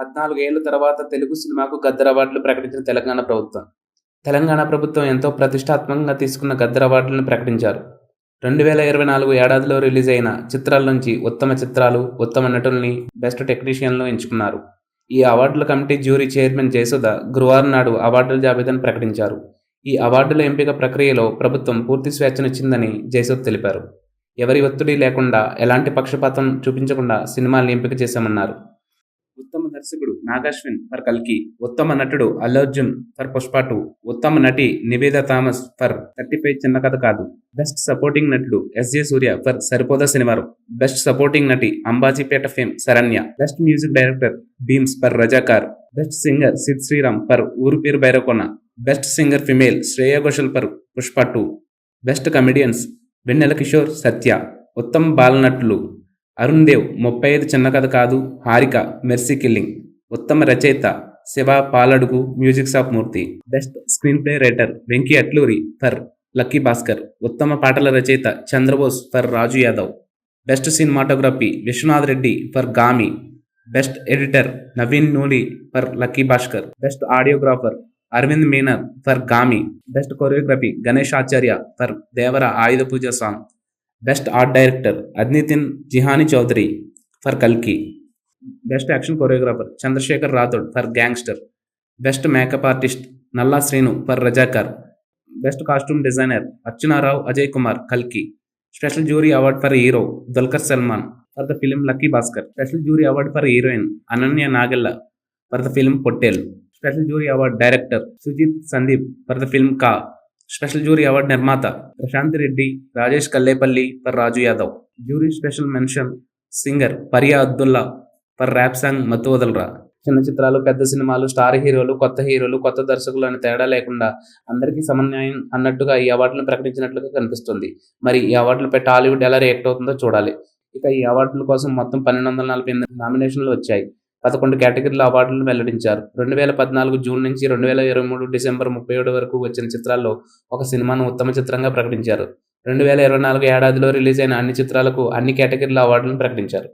పద్నాలుగు ఏళ్ళ తర్వాత తెలుగు సినిమాకు గద్దర్ అవార్డులు ప్రకటించిన తెలంగాణ ప్రభుత్వం తెలంగాణ ప్రభుత్వం ఎంతో ప్రతిష్టాత్మకంగా తీసుకున్న గద్దర్ అవార్డులను ప్రకటించారు రెండు వేల ఇరవై నాలుగు ఏడాదిలో రిలీజ్ అయిన చిత్రాల నుంచి ఉత్తమ చిత్రాలు ఉత్తమ నటుల్ని బెస్ట్ టెక్నీషియన్లు ఎంచుకున్నారు ఈ అవార్డుల కమిటీ జ్యూరీ చైర్మన్ జయసుద గురువారం నాడు అవార్డుల జాబితాను ప్రకటించారు ఈ అవార్డుల ఎంపిక ప్రక్రియలో ప్రభుత్వం పూర్తి స్వేచ్ఛనిచ్చిందని జయసుద్ తెలిపారు ఎవరి ఒత్తిడి లేకుండా ఎలాంటి పక్షపాతం చూపించకుండా సినిమాల్ని ఎంపిక చేశామన్నారు ఉత్తమ దర్శకుడు నాగాశ్విన్ ఫర్ కల్కి ఉత్తమ నటుడు అల్లర్జున్ ఫర్ పుష్ప టూ ఉత్తమ నటి Niveda Thomas for thirty five Chinna Katha Kaadu best supporting నటుడు ఎస్ జే సూర్య ఫర్ సరిపోద సినిమా బెస్ట్ సపోర్టింగ్ నటి Ambajipeta fame Saranya best music director Bheems for Razakar best singer Sid Sriram for Ooru Peru Bhairavakona best singer female Shreya Ghoshal for Pushpa two best comedians Vennela Kishore Satya Uttam బాలనటులు అరుణ్ దేవ్ ముప్పై ఐదు చిన్న కథ కాదు Harika mercy killing ఉత్తమ రచయిత Siva Paladugu music shop Murthy best screenplay writer Venky Atluri for Lucky Bhaskar ఉత్తమ పాటల రచయిత Chandrabose for Raju Yadav best cinematography Viswanath Reddy for Gaami best editor Naveen Nooli for Lucky Bhaskar best audiographer Arvind Menon for Gaami best choreography Ganesh Acharya for Devara Ayudha Pooja song Best Art Director Adnitin Jihani Chaudhary for Kalki. Best Action Choreographer Chandrasekhar Rathod for Gangster. Best Makeup Artist Nalla Srinu for Rajakar. Best Costume Designer Archana Rao Ajay Kumar Kalki. Special Jury Award for Hero Dulquer Salman for the film Lucky Bhaskar. Special Jury Award for Heroine Ananya Nagella for the film Pottel. Special Jury Award Director Sujit Sandeep for the film Ka. Special jury award నిర్మాత Prashanth Reddy Rajesh Kallepalli for Raju Yadav jury special mention singer Pariya Abdullah for rap song Mathu Vadalara చిన్న చిత్రాలు పెద్ద సినిమాలు star హీరోలు కొత్త హీరోలు కొత్త దర్శకులు అనే తేడా లేకుండా అందరికీ సమన్వయం అన్నట్టుగా ఈ అవార్డులను ప్రకటించినట్లుగా కనిపిస్తుంది మరి ఈ పెట్ట టాలీవుడ్ ఎలా రియాక్ట్ అవుతుందో చూడాలి ఇక ఈ అవార్డుల కోసం మొత్తం పన్నెండు వందల నలభై ఎనిమిది నామినేషన్లు వచ్చాయి పదకొండు కేటగిరీల అవార్డులను వెల్లడించారు రెండు వేల పద్నాలుగు జూన్ నుంచి రెండు వేల ఇరవై మూడు డిసెంబర్ ముప్పై ఏడు వరకు వచ్చిన చిత్రాల్లో ఒక సినిమాను ఉత్తమ చిత్రంగా ప్రకటించారు రెండు వేల ఇరవై నాలుగు ఏడాదిలో రిలీజ్ అయిన అన్ని చిత్రాలకు అన్ని కేటగిరీల అవార్డులను ప్రకటించారు